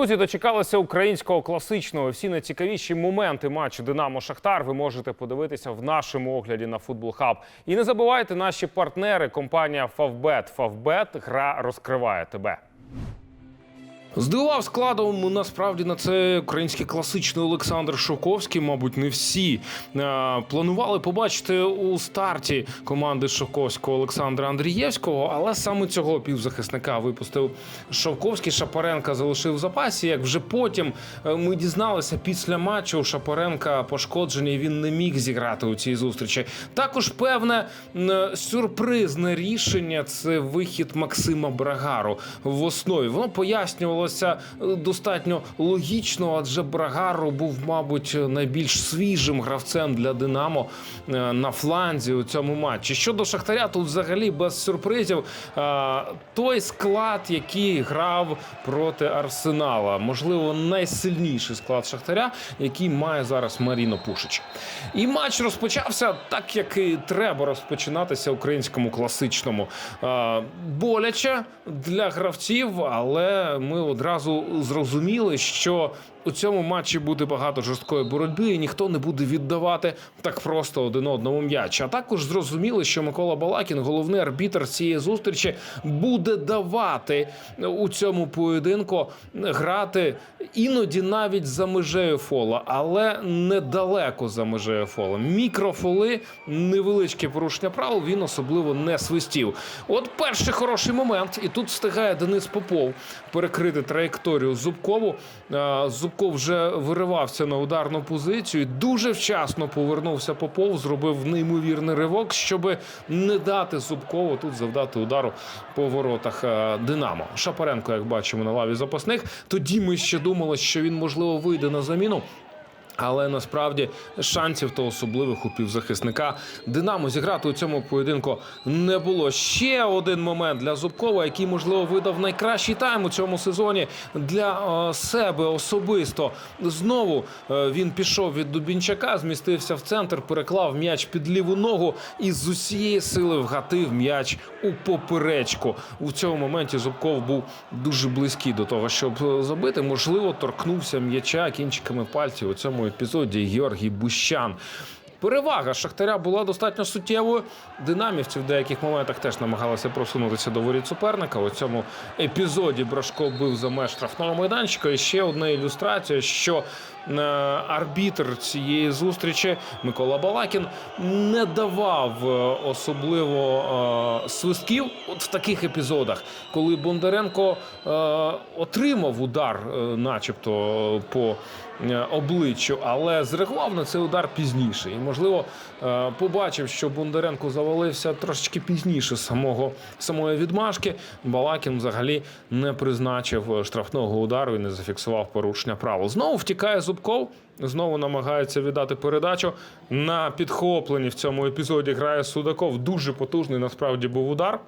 Друзі, дочекалися українського класичного. Всі найцікавіші моменти матчу Динамо Шахтар ви можете подивитися в нашому огляді на Футбол Хаб. І не забувайте наші партнери, компанія Фавбет. Фавбет гра розкриває тебе. Здивував складом насправді на це український класичний Олександр Шовковський. Мабуть, не всі е, планували побачити у старті команди Шовковського Олександра Андрієвського, але саме цього півзахисника випустив Шовковський. Шапаренка залишив в запасі. Як вже потім е, ми дізналися після матчу Шапаренка пошкоджений. Він не міг зіграти у цій зустрічі. Також певне сюрпризне рішення це вихід Максима Брагару в основі. Воно пояснювалося е, достатньо логічно, адже Брагару був, мабуть, найбільш свіжим гравцем для Динамо е, на фланзі у цьому матчі. Щодо Шахтаря, тут взагалі без сюрпризів. Е, Той склад, який грав проти Арсенала, можливо, найсильніший склад Шахтаря, який має зараз Маріно Пушич. І матч розпочався так, як і треба розпочинатися українському класичному. Е, Боляче для гравців, але ми одразу зрозуміли, що у цьому матчі буде багато жорсткої боротьби, і ніхто не буде віддавати так просто один одному м'яч. А також зрозуміли, що Микола Балакін, головний арбітр цієї зустрічі, буде давати у цьому поєдинку грати іноді навіть за межею фола, але недалеко за межею фола. Мікрофоли, невеличке порушення правил. Він особливо не свистів. От перший хороший момент, і тут встигає Денис Попов перекрити траєкторію Зубкову. Е, Зубков вже виривався на ударну позицію. Дуже вчасно повернувся Попов, зробив неймовірний ривок, щоб не дати Зубкову тут завдати удару по воротах е, Динамо. Шапаренко, як бачимо, на лаві запасних. Тоді ми ще думали, що він можливо вийде на заміну. Але насправді шансів то особливих у півзахисника Динамо зіграти у цьому поєдинку не було. Ще один момент для Зубкова, який можливо видав найкращий тайм у цьому сезоні для е, себе особисто. Знову е, він пішов від Дубінчака, змістився в центр, переклав м'яч під ліву ногу і з усієї сили вгатив м'яч у поперечку. У цьому моменті Зубков був дуже близький до того, щоб е, забити. Можливо, торкнувся м'яча кінчиками пальців у цьому епізоді Георгій Бущан. Перевага Шахтаря була достатньо суттєвою. Динамівці в деяких моментах теж намагалися просунутися до воріт суперника. У цьому епізоді Брашко бив за меж штрафного майданчика. І ще одна ілюстрація, що е, арбітр цієї зустрічі Микола Балакін не давав е, особливо е, свистків от в таких епізодах, коли Бондаренко отримав удар, начебто, по обличчю, але зреагував на цей удар пізніше. І, можливо, е, побачив, що Бондаренко завалився трошечки пізніше самого самої відмашки. Балакін взагалі не призначив е, штрафного удару і не зафіксував порушення правил. Знову втікає Зубков. Знову намагається віддати передачу на підхопленні в цьому епізоді. Грає Судаков. Дуже потужний насправді був удар.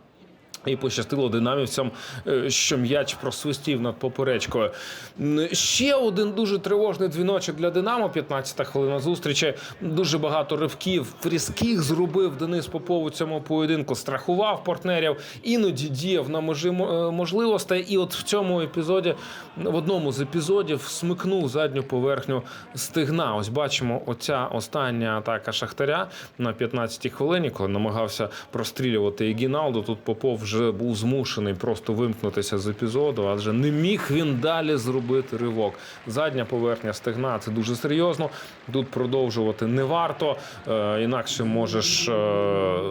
І пощастило динамівцям, е, що м'яч просвистів над поперечкою. Ще один дуже тривожний дзвіночок для Динамо. 15-та хвилина зустрічі. Дуже багато ривків різких зробив Денис Попов у цьому поєдинку. Страхував партнерів, іноді діяв на межі е, можливостей. І от в цьому епізоді, в одному з епізодів, смикнув задню поверхню стигна. Ось бачимо, оця остання атака Шахтаря на 15-й хвилині, коли намагався прострілювати Егіналду. Тут Попов вже був змушений просто вимкнутися з епізоду, адже не міг він далі зробити ривок. Задня поверхня стегна це дуже серйозно. Тут продовжувати не варто, е, інакше можеш е,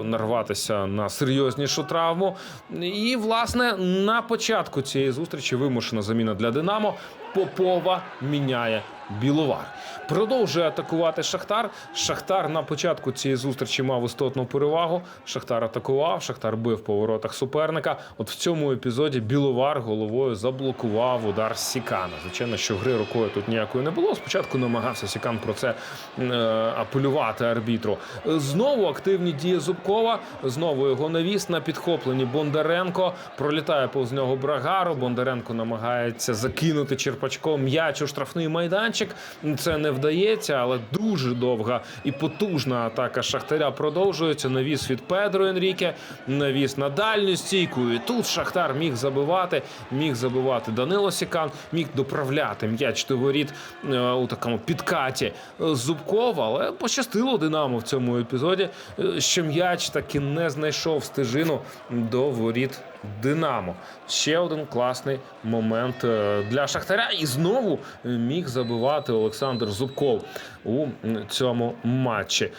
нарватися на серйознішу травму. І, власне, на початку цієї зустрічі вимушена заміна для Динамо. Попова міняє Біловар. Продовжує атакувати Шахтар. Шахтар на початку цієї зустрічі мав істотну перевагу. Шахтар атакував, Шахтар бив по воротах суперника. От в цьому епізоді Біловар головою заблокував удар Сікана. Звичайно, що гри рукою тут ніякої не було. Спочатку намагався Сікан про це е, апелювати арбітру. Знову активні дії Зубкова. Знову його навіс на підхопленні Бондаренко. Пролітає повз нього Брагару. Бондаренко намагається закинути черпачком м'яч у штрафний майданчик. Це не вдається, але дуже довга і потужна атака Шахтаря продовжується. Навіс від Педро Енріке, навіс на дальню стійку. І тут Шахтар міг забивати, міг забивати Данило Сікан, міг доправляти м'яч до воріт е, у такому підкаті е, Зубкова, але пощастило Динамо в цьому епізоді, е, що м'яч таки не знайшов стежину до воріт Динамо. Ще один класний момент е, для Шахтаря. І знову міг забивати Олександр Зубков у цьому матчі.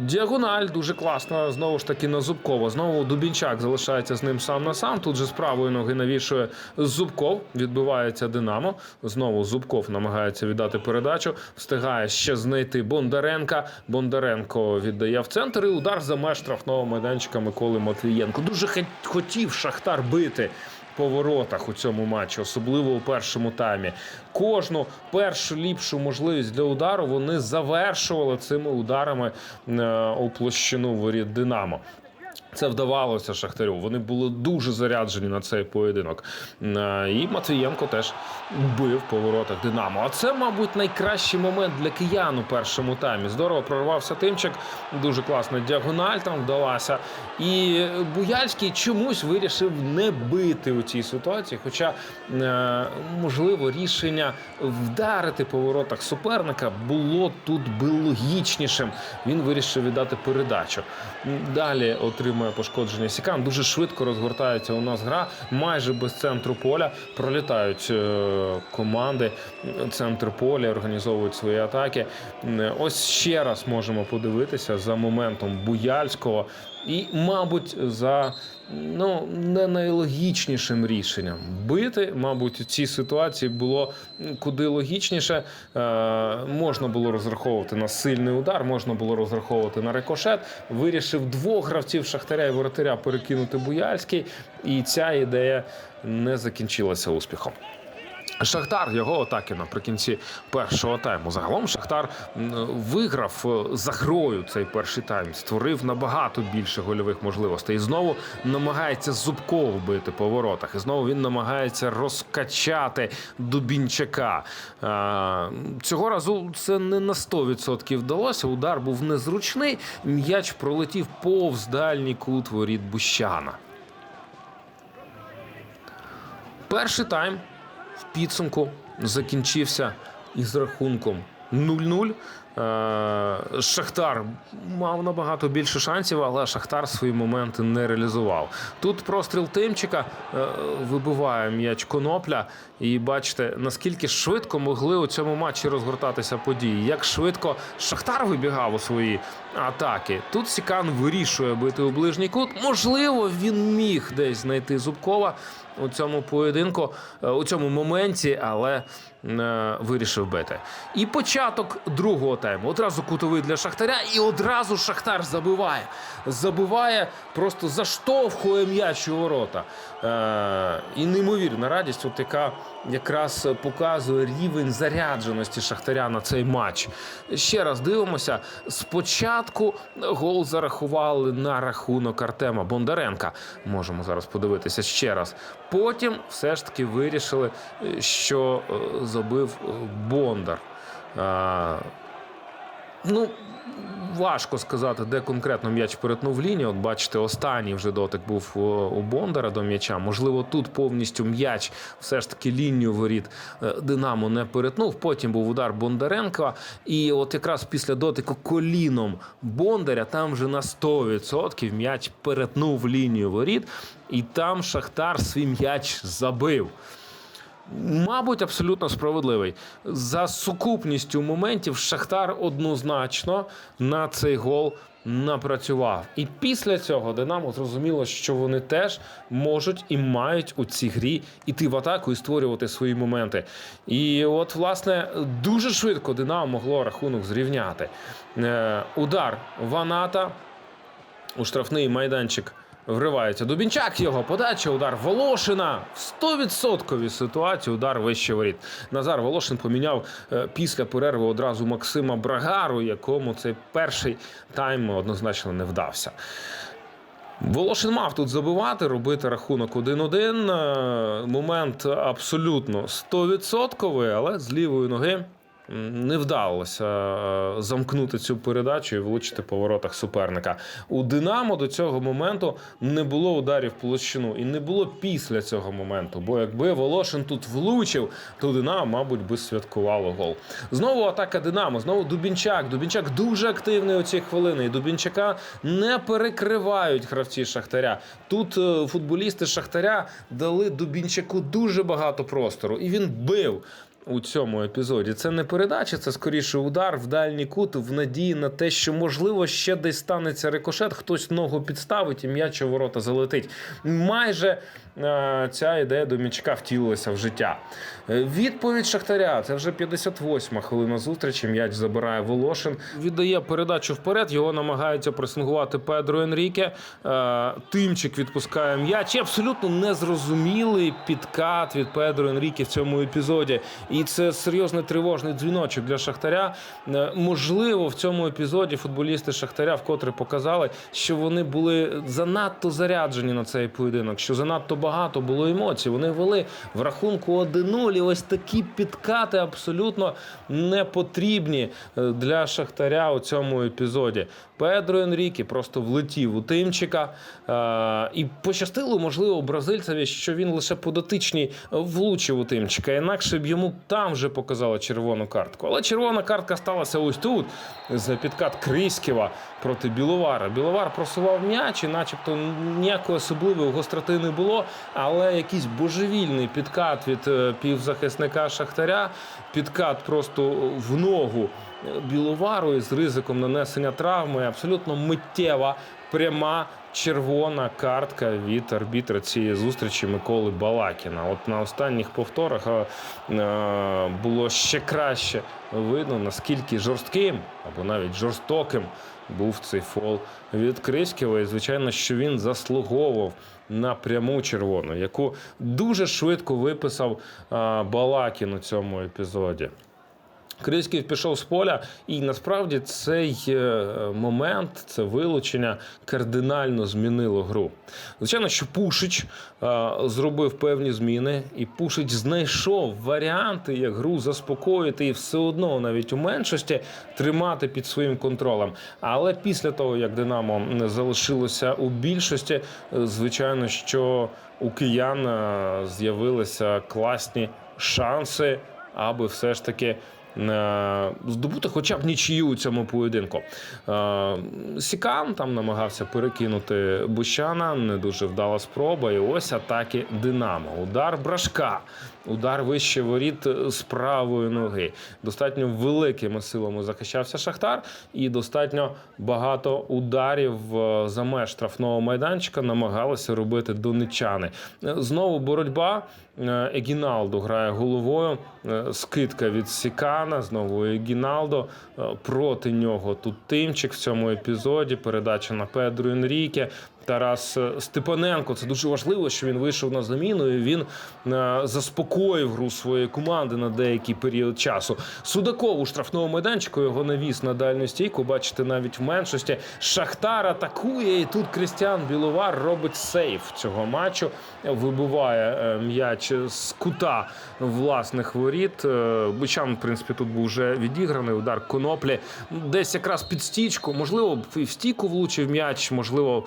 Діагональ дуже класно. Знову ж таки на Зубкова. Знову Дубінчак залишається з ним сам на сам. Тут же з правої ноги навішує Зубков. Відбивається Динамо. Знову Зубков намагається віддати передачу. Встигає ще знайти Бондаренка. Бондаренко віддає в центр. І удар за меж штрафного майданчика Миколи Матвієнко. Дуже хотів Шахтар бити. По воротах у цьому матчі, особливо у першому таймі, кожну першу ліпшу можливість для удару вони завершували цими ударами е, у площину воріт Динамо. Це вдавалося Шахтарю. Вони були дуже заряджені на цей поєдинок. Е, І Матвієнко теж бив по воротах Динамо. А це, мабуть, найкращий момент для киян у першому таймі. Здорово прорвався Тимчик. Дуже класна діагональ там вдалася. І Буяльський чомусь вирішив не бити у цій ситуації. Хоча, е, можливо, рішення вдарити по воротах суперника було тут би логічнішим. Він вирішив віддати передачу. Далі отримує пошкодження Сікан. Дуже швидко розгортається у нас гра, майже без центру поля. Пролітають е, команди, центр поля, організовують свої атаки. Е, Ось ще раз можемо подивитися за моментом Буяльського і, мабуть, за ну не найлогічнішим рішенням бити. Мабуть, у цій ситуації було куди логічніше. Е, можна було розраховувати на сильний удар, можна було розраховувати на рикошет. Вирішив двох гравців Шахтаря і воротаря перекинути Буяльський, і ця ідея не закінчилася успіхом. Шахтар його атаки наприкінці першого тайму. Загалом Шахтар виграв е, за грою цей перший тайм, створив набагато більше гольових можливостей. І знову намагається Зубков бити по воротах. І знову він намагається розкачати Дубінчака. Е, Цього разу це не на 100% вдалося. Удар був незручний. М'яч пролетів повз дальній кут воріт Бущана. Перший тайм в підсумку закінчився із рахунком 0-0. Е, Шахтар мав набагато більше шансів, але Шахтар свої моменти не реалізував. Тут простріл Тимчика е, вибиває м'яч конопля. І бачите, наскільки швидко могли у цьому матчі розгортатися події. Як швидко Шахтар вибігав у свої атаки. Тут Сікан вирішує бити у ближній кут. Можливо, він міг десь знайти Зубкова у цьому поєдинку, е, у цьому моменті, але е, вирішив бити. І початок другого тайму. Одразу кутовий для Шахтаря, і одразу Шахтар забиває. Забиває, просто заштовхує м'яч у ворота. Е, і неймовірна радість, от яка якраз показує рівень зарядженості Шахтаря на цей матч. Ще раз дивимося. Спочатку гол зарахували на рахунок Артема Бондаренка. Можемо зараз подивитися ще раз. Потім все ж таки вирішили, е, що е, забив е, Бондар. А, Ну, важко сказати, де конкретно м'яч перетнув лінію. От бачите, останній вже дотик був у- у Бондара до м'яча. Можливо, тут повністю м'яч все ж таки лінію воріт е, Динамо не перетнув. Потім був удар Бондаренка. І от якраз після дотику коліном Бондаря там вже на 100% м'яч перетнув лінію воріт, і там Шахтар свій м'яч забив. Мабуть, абсолютно справедливий. За сукупністю моментів Шахтар однозначно на цей гол напрацював. І після цього Динамо зрозуміло, що вони теж можуть і мають у цій грі іти в атаку і створювати свої моменти. І от, власне, дуже швидко Динамо могло рахунок зрівняти. Е, удар Ваната у штрафний майданчик. Вривається Дубінчак його подача, удар Волошина. В 100% ситуації удар вище воріт. Назар Волошин поміняв е, після перерви одразу Максима Брагару, якому цей перший тайм однозначно не вдався. Волошин мав тут забивати, робити рахунок 1-1. Е, Момент абсолютно 100%, але з лівої ноги не вдалося е, замкнути цю передачу і влучити по воротах суперника. У Динамо до цього моменту не було ударів площину і не було після цього моменту. Бо якби Волошин тут влучив, то Динамо, мабуть, би святкувало гол. Знову атака Динамо, знову Дубінчак. Дубінчак дуже активний у ці хвилини. І Дубінчака не перекривають гравці Шахтаря. Тут е, футболісти Шахтаря дали Дубінчаку дуже багато простору, і він бив. У цьому епізоді це не передача, це скоріше удар в дальній кут в надії на те, що можливо ще десь станеться рикошет, хтось ногу підставить і м'яч у ворота залетить. Майже е, ця ідея Домічка втілилася в життя. Е, Відповідь Шахтаря це вже 58-ма хвилина зустрічі. М'яч забирає Волошин. Віддає передачу вперед. Його намагається пресингувати Педро Енріке. Е, Тимчик відпускає м'яч. І абсолютно незрозумілий підкат від Педро Енріке в цьому епізоді. Це серйозний тривожний дзвіночок для Шахтаря. Е, Можливо, в цьому епізоді футболісти Шахтаря вкотре показали, що вони були занадто заряджені на цей поєдинок, що занадто багато було емоцій. Вони вели в рахунку 1-0. І ось такі підкати абсолютно не потрібні е, для Шахтаря у цьому епізоді. Педро Енріке просто влетів у Тимчика. Е, І пощастило, можливо, бразильцеві, що він лише по дотичній влучив у Тимчика. Інакше б йому там вже показали червону картку. Але червона картка сталася ось тут за підкат Криськіва проти Біловара. Біловар просував м'яч, і начебто ніякої особливої гостроти не було, але якийсь божевільний підкат від е, півзахисника Шахтаря, підкат просто в ногу Біловару із ризиком нанесення травми. Абсолютно миттєва, пряма червона картка від арбітра цієї зустрічі Миколи Балакіна. От на останніх повторах було ще краще видно, наскільки жорстким або навіть жорстоким був цей фол від Криськіва. І звичайно, що він заслуговував на пряму червону, яку дуже швидко виписав Балакін у цьому епізоді. Криськів пішов з поля, і насправді цей е, момент, це вилучення кардинально змінило гру. Звичайно, що Пушич е, зробив певні зміни, і Пушич знайшов варіанти, як гру заспокоїти і все одно, навіть у меншості, тримати під своїм контролем. Але після того, як Динамо залишилося у більшості, е, звичайно, що у киян з'явилися класні шанси, аби все ж таки здобути хоча б нічию у цьому поєдинку. Е, Сікан там намагався перекинути Бущана, не дуже вдала спроба. І ось атаки Динамо. Удар брашка. Удар вище воріт з правої ноги. Достатньо великими силами захищався Шахтар, і достатньо багато ударів е, за меж штрафного майданчика намагалися робити донечани. Е, Знову боротьба. Е, Егіналдо грає головою. Е, Скидка від Сікана. Знову Егіналдо. Е, Проти нього тут Тимчик в цьому епізоді. Передача на Педру Енріке. Тарас е, Степаненко. Це дуже важливо, що він вийшов на заміну. і Він е, заспокоїв гру своєї команди на деякий період часу. Судаков у штрафному майданчику його навіс на дальню стійку. Бачите, навіть в меншості Шахтар атакує. І тут Крістіан Біловар робить сейф цього матчу. Вибиває е, м'яч з кута власних воріт. Бучан, в принципі, тут був вже відіграний удар коноплі. Десь якраз під стічку. Можливо, і в стійку влучив м'яч, можливо,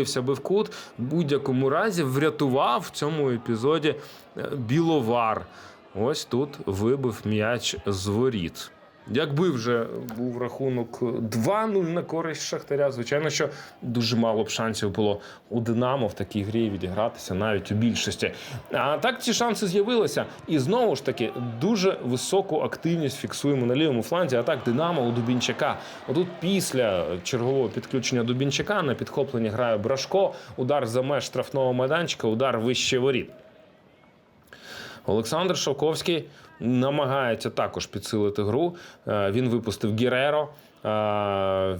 вкотився би в кут. В будь-якому разі врятував в цьому епізоді е, Біловар. Ось тут вибив м'яч з воріт. Якби вже був рахунок 2-0 на користь Шахтаря, звичайно, що дуже мало б шансів було у Динамо в такій грі відігратися навіть у більшості. А так ці шанси з'явилися. І знову ж таки дуже високу активність фіксуємо на лівому фланзі. А так Динамо у Дубінчака. Отут після чергового підключення Дубінчака на підхопленні грає Брашко. Удар за меж штрафного майданчика, удар вище воріт. Олександр Шовковський намагається також підсилити гру. Е, Він випустив Гіреро. е,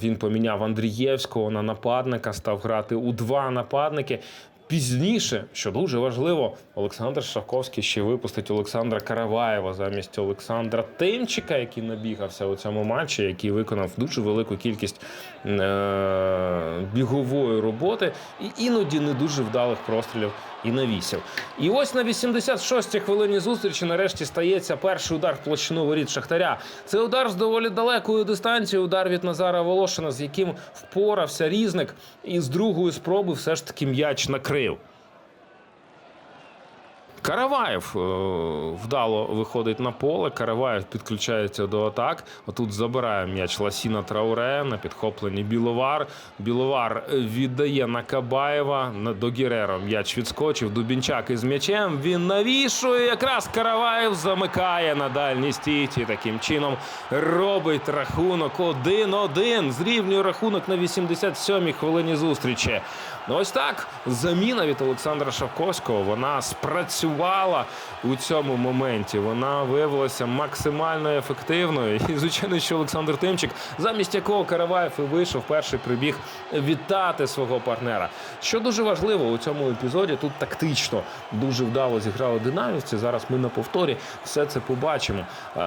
Він поміняв Андрієвського на нападника, став грати у два нападники. Пізніше, що дуже важливо, Олександр Шавковський ще випустить Олександра Караваєва замість Олександра Тимчика, який набігався у цьому матчі, який виконав дуже велику кількість бігової роботи і іноді не дуже вдалих прострілів і навісів. І ось на 86-й хвилині зустрічі нарешті стається перший удар в площину воріт Шахтаря. Це удар з доволі далекої дистанції, удар від Назара Волошина, з яким впорався різник, і з другої спроби все ж таки м'яч накрив. Караваєв е, вдало виходить на поле. Караваєв підключається до атак. Отут забирає м'яч Ласіна Трауре на підхопленні Біловар. Біловар віддає на Кабаєва до Гіреро. М'яч відскочив. Дубінчак із м'ячем. Він навішує. Якраз Караваєв замикає на дальній стійці. Таким чином робить рахунок 1-1. Зрівнює рахунок на 87-й хвилині зустрічі. Ну, ось так заміна від Олександра Шавковського. Вона спрацювала у цьому моменті. Вона виявилася максимально ефективною. І звичайно, що Олександр Тимчик, замість якого Караваєв і вийшов перший прибіг вітати свого партнера. Що дуже важливо у цьому епізоді, тут тактично дуже вдало зіграли динамівці. Зараз ми на повторі все це побачимо.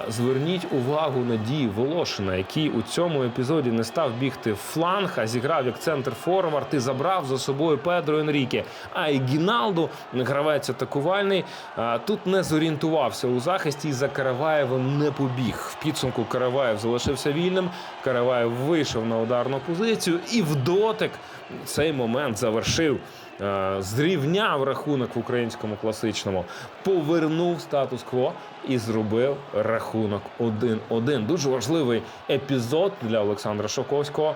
Зверніть увагу на дії Волошина, який у цьому епізоді не став бігти в фланг, а зіграв як центр форвард і забрав за собою Педро Енріке. А і Гіналду, гравець атакувальний, а, тут не зорієнтувався у захисті і за Караваєвим не побіг. В підсумку Караваєв залишився вільним. Караваєв вийшов на ударну позицію і в дотик цей момент завершив. Зрівняв рахунок в українському класичному, повернув статус-кво і зробив рахунок 1-1. Дуже важливий епізод для Олександра Шоковського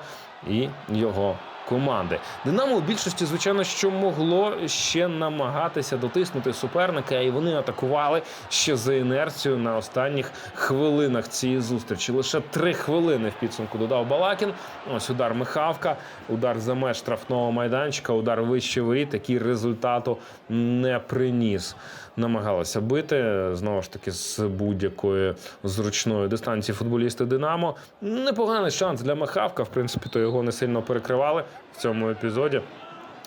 і його команди. Динамо у більшості, звичайно, що могло ще намагатися дотиснути суперника, і вони атакували ще за інерцією на останніх хвилинах цієї зустрічі. Лише три хвилини в підсумку додав Балакін. Ось удар Михавка, удар за меж штрафного майданчика, удар вище воріт, який результату не приніс. Намагалися бити знову ж таки з будь-якої зручної дистанції футболісти Динамо. Непоганий шанс для Михавка. В принципі, то його не сильно перекривали в цьому епізоді.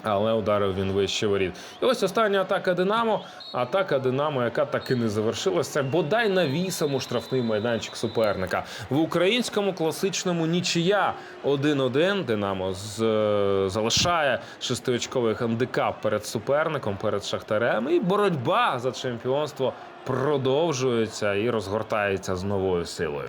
Але ударив він вище воріт. І ось остання атака Динамо. Атака Динамо, яка таки не завершилася, бодай навісом у штрафний майданчик суперника. В українському класичному нічия 1-1. Динамо з, е, залишає шестиочковий хандикап перед суперником, перед Шахтарем. І боротьба за чемпіонство продовжується і розгортається з новою силою.